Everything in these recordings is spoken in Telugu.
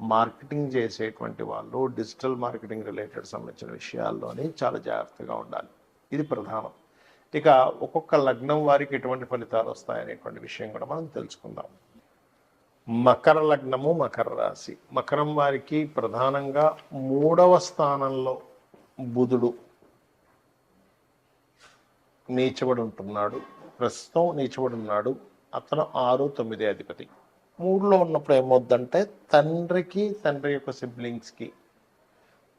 మార్కెటింగ్ చేసేటువంటి వాళ్ళు డిజిటల్ మార్కెటింగ్ రిలేటెడ్ సంబంధించిన విషయాల్లోని చాలా జాగ్రత్తగా ఉండాలి. ఇది ప్రధానం. ఇక ఒక్కొక్క లగ్నం వారికి ఎటువంటి ఫలితాలు వస్తాయనేటువంటి విషయం కూడా మనం తెలుసుకుందాం. మకర లగ్నము మకర రాశి. మకరం వారికి ప్రధానంగా మూడవ స్థానంలో బుధుడు నీచబడి ఉంటున్నాడు. ప్రస్తుతం నీచబడి ఉన్నాడు. అతను ఆరు తొమ్మిది అధిపతి. మూడులో ఉన్నప్పుడు ఏమవుద్దంటే తండ్రికి తండ్రి యొక్క సిబ్లింగ్స్కి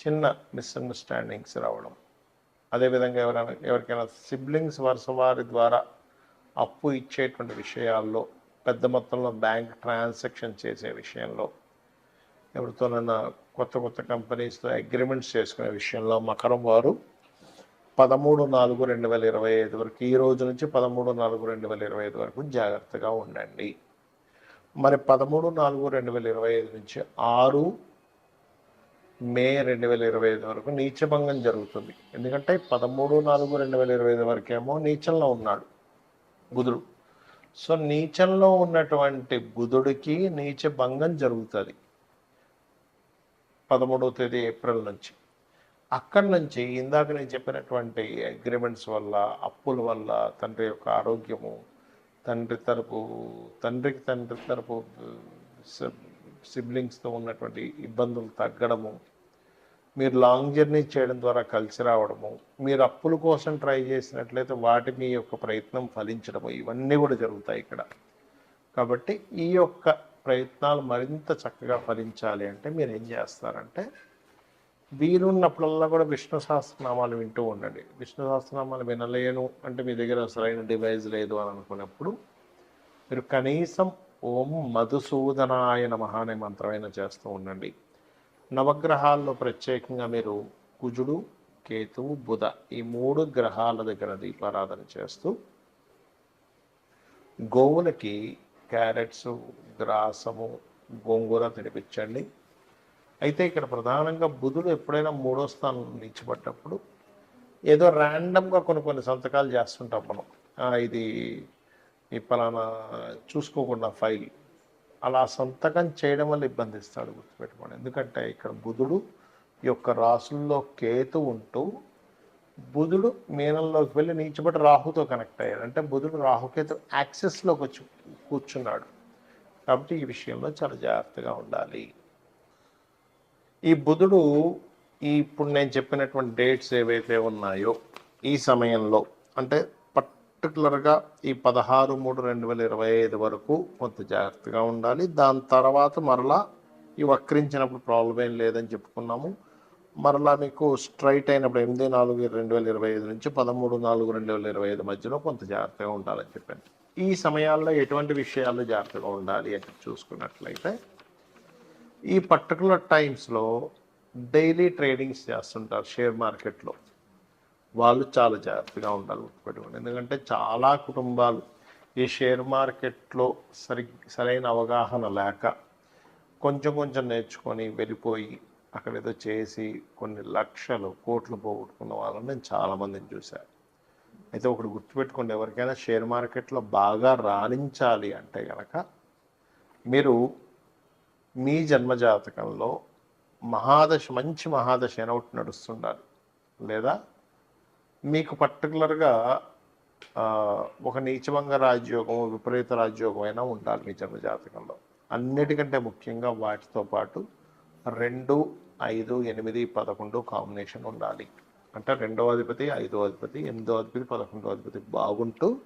చిన్న మిస్అండర్స్టాండింగ్స్ రావడం. అదేవిధంగా ఎవరైనా ఎవరికైనా సిబ్లింగ్స్ వరుస వారి ద్వారా అప్పు ఇచ్చేటువంటి విషయాల్లో పెద్ద మొత్తంలో బ్యాంక్ ట్రాన్సాక్షన్ చేసే విషయంలో ఎవరితోనైనా కొత్త కొత్త కంపెనీస్తో అగ్రిమెంట్స్ చేసుకునే విషయంలో మకరం వారు పదమూడు నాలుగు రెండు వేల ఇరవై ఐదు వరకు ఈ రోజు నుంచి పదమూడు నాలుగు రెండు వేల ఇరవై ఐదు వరకు జాగ్రత్తగా ఉండండి. మరి పదమూడు నాలుగు రెండు వేల ఇరవై ఐదు నుంచి ఆరు మే రెండు వేల ఇరవై ఐదు వరకు నీచభంగం జరుగుతుంది. ఎందుకంటే పదమూడు నాలుగు రెండు వేల ఇరవై ఐదు వరకేమో నీచంలో ఉన్నాడు బుధుడు. సో నీచంలో ఉన్నటువంటి బుధుడికి నీచ భంగం జరుగుతుంది పదమూడవ తేదీ ఏప్రిల్ నుంచి. అక్కడి నుంచి ఇందాక నేను చెప్పినటువంటి అగ్రిమెంట్స్ వల్ల అప్పుల వల్ల తండ్రి యొక్క ఆరోగ్యము తండ్రి తరపు తండ్రికి తండ్రి తరపు సిబ్లింగ్స్తో ఉన్నటువంటి ఇబ్బందులు తగ్గడము మీరు లాంగ్ జర్నీ చేయడం ద్వారా కలిసి రావడము మీరు అప్పుల కోసం ట్రై చేసినట్లయితే వాటి మీ యొక్క ప్రయత్నం ఫలించడము ఇవన్నీ కూడా జరుగుతాయి ఇక్కడ. కాబట్టి ఈ యొక్క ప్రయత్నాలు మరింత చక్కగా ఫలించాలి అంటే మీరు ఏం చేస్తారంటే వీలున్నప్పుడల్లా కూడా విష్ణు సహస్రనామాలు వింటూ ఉండండి. విష్ణు సహస్రనామాలు వినలేను అంటే మీ దగ్గర సరైన డివైస్ లేదు అని అనుకున్నప్పుడు మీరు కనీసం ఓం మధుసూదనాయ నమః అనే మంత్రమైన చేస్తూ ఉండండి. నవగ్రహాల్లో ప్రత్యేకంగా మీరు కుజుడు కేతువు బుధ ఈ మూడు గ్రహాల దగ్గర దీపారాధన చేస్తూ గోవులకి క్యారెట్స్ గ్రాసము గోంగూర తినిపించండి. అయితే ఇక్కడ ప్రధానంగా బుధుడు ఎప్పుడైనా మూడో స్థానం నిలిచిపడ్డప్పుడు ఏదో ర్యాండమ్గా కొన్ని కొన్ని సంతకాలు చేస్తుంటాం మనం. ఇది ఈ పలానా చూసుకోకుండా ఫైల్. అలా సంతకం చేయడం వల్ల ఇబ్బంది ఇస్తాడు గుర్తుపెట్టుకోండి. ఎందుకంటే ఇక్కడ బుధుడు యొక్క రాసుల్లో కేతు ఉంటూ బుధుడు మీనంలోకి వెళ్ళి నీచబడి రాహుతో కనెక్ట్ అయ్యాడు. అంటే బుధుడు రాహుకేతు యాక్సెస్లోకి వచ్చి కూర్చున్నాడు. కాబట్టి ఈ విషయంలో చాలా జాగ్రత్తగా ఉండాలి. ఈ బుధుడు ఈ ఇప్పుడు నేను చెప్పినటువంటి డేట్స్ ఏవైతే ఉన్నాయో ఈ సమయంలో అంటే పర్టికులర్గా ఈ పదహారు మూడు రెండు వేల ఇరవై ఐదు వరకు కొంత జాగ్రత్తగా ఉండాలి. దాని తర్వాత మరలా ఈ వక్రించినప్పుడు ప్రాబ్లం ఏం లేదని చెప్పుకున్నాము. మరలా మీకు స్ట్రైట్ అయినప్పుడు ఎనిమిది నాలుగు రెండు వేల ఇరవై ఐదు నుంచి పదమూడు నాలుగు రెండు వేల ఇరవై ఐదు మధ్యలో కొంత జాగ్రత్తగా ఉండాలని చెప్పాను. ఈ సమయాల్లో ఎటువంటి విషయాల్లో జాగ్రత్తగా ఉండాలి అని చూసుకున్నట్లయితే ఈ పర్టికులర్ టైమ్స్లో డైలీ ట్రేడింగ్స్ చేస్తుంటారు షేర్ మార్కెట్లో వాళ్ళు చాలా జాగ్రత్తగా ఉండాలి గుర్తుపెట్టుకోండి ఎందుకంటే చాలా కుటుంబాలు ఈ షేర్ మార్కెట్లో సరి సరైన అవగాహన లేక కొంచెం కొంచెం నేర్చుకొని వెళ్ళిపోయి అక్కడ ఏదో చేసి కొన్ని లక్షలు కోట్లు పోగొట్టుకున్న వాళ్ళని నేను చాలామందిని చూశాను అయితే ఒకటి గుర్తుపెట్టుకోండి ఎవరికైనా షేర్ మార్కెట్లో బాగా రాణించాలి అంటే కనుక మీరు మీ జన్మజాతకంలో మహాదశ మంచి మహాదశ అయిన ఒకటి నడుస్తుండాలి. లేదా? మీకు పర్టికులర్గా ఒక నీచభంగ రాజ్యోగం విపరీత రాజ్యోగం అయినా ఉండాలి మీ జన్మజాతకంలో. అన్నిటికంటే ముఖ్యంగా వాటితో పాటు రెండు ఐదు ఎనిమిది పదకొండు కాంబినేషన్ ఉండాలి. అంటే రెండవ అధిపతి ఐదో అధిపతి ఎనిమిదో అధిపతి పదకొండో అధిపతి బాగుంటూ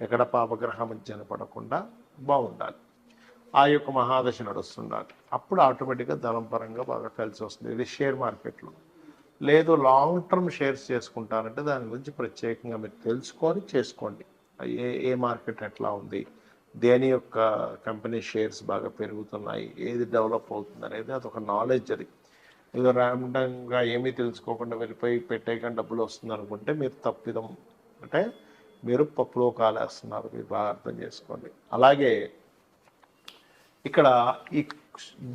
ఎక్కడ పాపగ్రహం మధ్యన పడకుండా బాగుండాలి. ఆ యొక్క మహాదశ నడుస్తుండాలి అప్పుడు ఆటోమేటిక్గా ధనం పరంగా బాగా కలిసి వస్తుంది. ఇది షేర్ మార్కెట్లో. లేదు లాంగ్ టర్మ్ షేర్స్ చేసుకుంటారంటే దాని గురించి ప్రత్యేకంగా మీరు తెలుసుకొని చేసుకోండి. ఏ ఏ మార్కెట్ ఎట్లా ఉంది? దేని యొక్క కంపెనీ షేర్స్ బాగా పెరుగుతున్నాయి? ఏది డెవలప్ అవుతుంది అనేది అదొక నాలెడ్జ్ అది. ఏదో ర్యాండంగా ఏమీ తెలుసుకోకుండా వెళ్ళిపోయి పెట్టేయకుండా డబ్బులు వస్తుంది అనుకుంటే మీరు తప్పిదం అంటే మీరు పప్పులో కాలేస్తున్నారు. మీరు బాగా అర్థం చేసుకోండి. అలాగే ఇక్కడ ఈ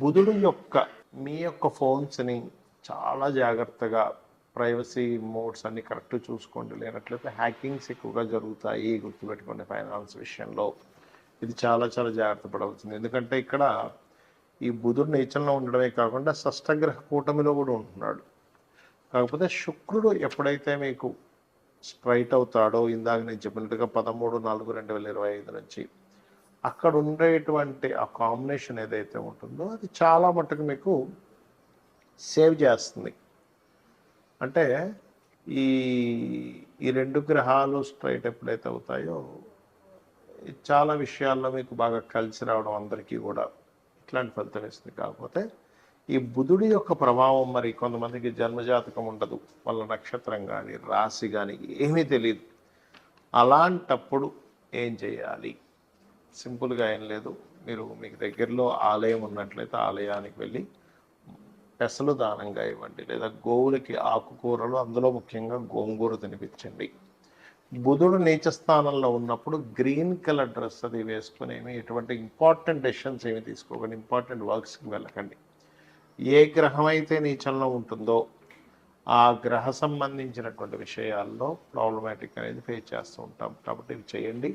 బుధుడు యొక్క మీ యొక్క ఫోన్స్ని చాలా జాగ్రత్తగా ప్రైవసీ మోడ్స్ అన్ని కరెక్ట్ చూసుకోండి. లేనట్లయితే హ్యాకింగ్స్ ఎక్కువగా జరుగుతాయి గుర్తుపెట్టుకోండి ఫైనాన్స్ విషయంలో. ఇది చాలా చాలా జాగ్రత్త పడవలసింది. ఎందుకంటే ఇక్కడ ఈ బుధుడు నీచంలో ఉండడమే కాకుండా షష్టగ్రహ కూటమిలో కూడా ఉంటున్నాడు. కాకపోతే శుక్రుడు ఎప్పుడైతే మీకు స్ట్రైట్ అవుతాడో ఇందాక నేను చెప్పినట్టుగా పదమూడు నాలుగు రెండు వేల ఇరవై ఐదు నుంచి అక్కడ ఉండేటువంటి ఆ కాంబినేషన్ ఏదైతే ఉంటుందో అది చాలా మటుకు మీకు సేవ్ చేస్తుంది. అంటే ఈ ఈ రెండు గ్రహాలు స్ట్రైట్ ఎప్పుడైతే అవుతాయో చాలా విషయాల్లో మీకు బాగా కలిసి రావడం అందరికీ కూడా ఇట్లాంటి ఫలితం ఇస్తుంది. కాకపోతే ఈ బుధుడి యొక్క ప్రభావం మరి కొంతమందికి జన్మజాతకం ఉండదు. వాళ్ళ నక్షత్రం కానీ రాశి కానీ ఏమీ తెలియదు అలాంటప్పుడు ఏం చేయాలి? సింపుల్గా ఏం లేదు. మీరు మీకు దగ్గరలో ఆలయం ఉన్నట్లయితే ఆలయానికి వెళ్ళి పెసలు దానంగా ఇవ్వండి. లేదా గోవులకి ఆకుకూరలు అందులో ముఖ్యంగా గోంగూర తినిపించండి. బుధుడు నీచ స్థానంలో ఉన్నప్పుడు గ్రీన్ కలర్ డ్రెస్ అది వేసుకుని ఏమి ఎటువంటి ఇంపార్టెంట్ డెసిషన్స్ ఏమి తీసుకోకండి. ఇంపార్టెంట్ వర్క్స్కి వెళ్ళకండి. ఏ గ్రహం అయితే నీచంలో ఉంటుందో ఆ గ్రహ సంబంధించినటువంటి విషయాల్లో ప్రాబ్లమాటిక్ అనేది ఫేస్ చేస్తూ ఉంటాం. కాబట్టి ఇవి చేయండి.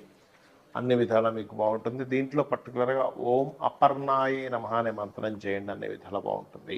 అన్ని విధాలా మీకు బాగుంటుంది. దీంట్లో పర్టికులర్గా ఓం అపర్ణాయే నమ అనే మంత్రం చేయండి. అన్ని విధాలా బాగుంటుంది.